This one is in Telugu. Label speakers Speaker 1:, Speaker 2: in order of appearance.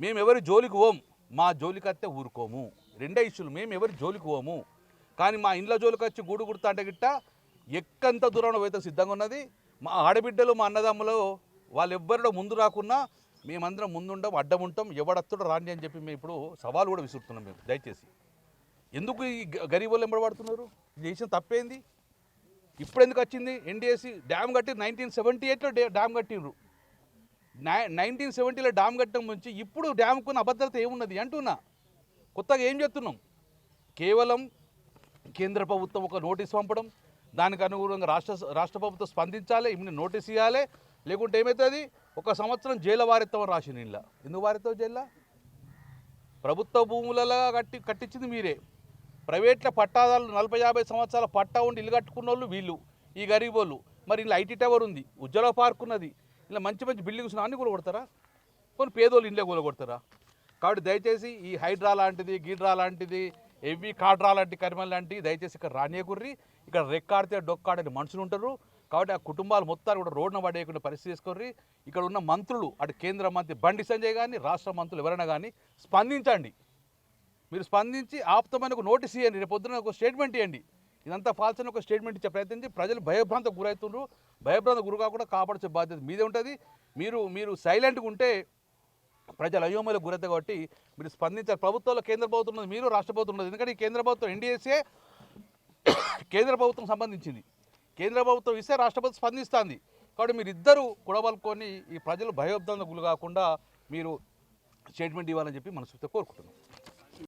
Speaker 1: మేము ఎవరి జోలికి పోం మా జోలికి వస్తే ఊరుకోము. రెండే ఇష్యూలు మేము ఎవరి జోలికి పోము. కానీ మా ఇంట్లో జోలికి వచ్చి గూడు గుర్తా అంటే గిట్ట ఎక్కంత దూరంలో పోయితే సిద్ధంగా ఉన్నది. మా ఆడబిడ్డలు మా అన్నదమ్ములు వాళ్ళెవ్వరిలో ముందు రాకున్నా మేమందరం ముందుండం అడ్డం ఉంటాం ఎవడత్తుడు రాండి అని చెప్పి మేము ఇప్పుడు సవాలు కూడా విసురుతున్నాం మేము దయచేసి. ఎందుకు ఈ గ- గరీబ్ వాళ్ళు ఎంబడబడుతున్నారు చేసిన తప్పేంది? ఇప్పుడు ఎందుకు వచ్చింది? ఎన్డీఎస్సీ డ్యామ్ కట్టి నైన్టీన్ సెవెంటీ ఎయిట్లో డ్యామ్ కట్టిండ్రు. నైన్టీన్ సెవెంటీలో డ్యామ్ కట్టడం నుంచి ఇప్పుడు డ్యామ్కున్న అభద్రత ఏమున్నది అంటున్నా. కొత్తగా ఏం చెప్తున్నాం కేవలం కేంద్ర ప్రభుత్వం ఒక నోటీస్ పంపడం దానికి అనుగుణంగా రాష్ట్ర రాష్ట్ర ప్రభుత్వం స్పందించాలి ఇన్ని నోటీస్ ఇవ్వాలి లేకుంటే ఏమవుతుంది ఒక సంవత్సరం జైలు వారెత్తామని రాసింది ఇలా ఎందుకు వారెత్తావు జైల్లో? ప్రభుత్వ భూములలో కట్టి కట్టించింది మీరే. ప్రైవేట్ల పట్టాదారులు నలభై యాభై సంవత్సరాల పట్టా ఉండి ఇల్లు కట్టుకున్న వాళ్ళు వీళ్ళు ఈ గరీబ్ వాళ్ళు మరి ఇలా ఐటీ టవర్ ఉంది ఉజ్వల పార్క్ ఉన్నది. ఇలా మంచి మంచి బిల్డింగ్స్ అన్ని కూడా కూలగొడతారా కొన్ని పేదోళ్ళు ఇండ్లే కూలగొడతారా కాబట్టి దయచేసి ఈ హైడ్రా లాంటిది గీడ్రా లాంటిది ఎవ్వి కాడ్రా లాంటి కరిమల్ లాంటివి దయచేసి ఇక్కడ రానియకుర్రి. ఇక్కడ రెక్కాడితే డొక్కాడని మనుషులు ఉంటారు. కాబట్టి ఆ కుటుంబాలు మొత్తాన్ని కూడా రోడ్న పడేయకుండా పరిస్థితి తీసుకొని ఇక్కడ ఉన్న మంత్రులు అటు కేంద్ర మంత్రి బండి సంజయ్ కానీ రాష్ట్ర మంత్రులు ఎవరైనా కానీ స్పందించండి. మీరు స్పందించి ఆప్తమైన ఒక నోటీస్ ఇవ్వండి రేపు పొద్దున ఒక స్టేట్మెంట్ ఇవ్వండి ఇదంతా ఫాల్స్ అని ఒక స్టేట్మెంట్ ఇచ్చే ప్రయత్నించి ప్రజలు భయభ్రాంత గురవుతుండ్రు. భయభ్రాంత గురు కాకుండా కాపాడే బాధ్యత మీదే ఉంటుంది. మీరు మీరు సైలెంట్గా ఉంటే ప్రజలు అయోమయలకు గురవుతాయి కాబట్టి మీరు స్పందించారు ప్రభుత్వంలో కేంద్ర ప్రభుత్వం ఉన్నది మీరు రాష్ట్ర ప్రభుత్వం ఉన్నది. ఎందుకంటే ఈ కేంద్ర ప్రభుత్వం ఎన్డీఎస్ఏ కేంద్ర ప్రభుత్వం సంబంధించింది. కేంద్ర ప్రభుత్వం ఇస్తే రాష్ట్ర ప్రభుత్వం స్పందిస్తుంది. కాబట్టి మీరు ఇద్దరు కుడబలుకొని ఈ ప్రజలు భయోబ్దంగా గురి కాకుండా మీరు స్టేట్మెంట్ ఇవ్వాలని చెప్పి మనసుతో కోరుకుంటున్నాం.